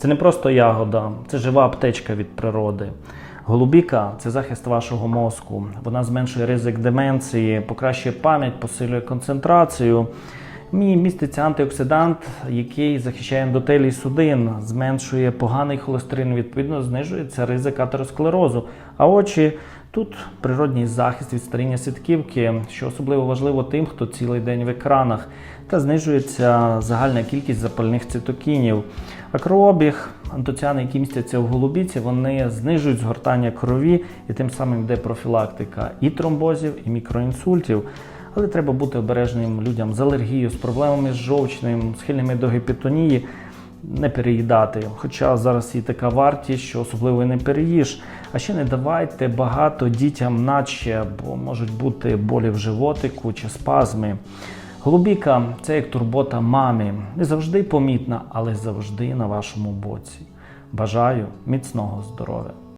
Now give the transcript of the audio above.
Це не просто ягода, це жива аптечка від природи. Голубіка це захист вашого мозку. Вона зменшує ризик деменції, покращує пам'ять, посилює концентрацію. Міститься антиоксидант, який захищає ендотелій судин, зменшує поганий холестерин, відповідно, знижується ризик атеросклерозу. А очі тут природній захист від старіння сітківки, що особливо важливо тим, хто цілий день в екранах, та знижується загальна кількість запальних цитокінів. А кровообіг, антоціани, які містяться в голубіці, вони знижують згортання крові і тим самим йде профілактика і тромбозів, і мікроінсультів. Але треба бути обережним людям з алергією, з проблемами з жовчним, схильними до гіпертонії, не переїдати. Хоча зараз і така вартість, що особливо не переїж. А ще не давайте багато дітям наче, бо можуть бути болі в животику чи спазми. Голубіка це як турбота мамі, не завжди помітна, але завжди на вашому боці. Бажаю міцного здоров'я!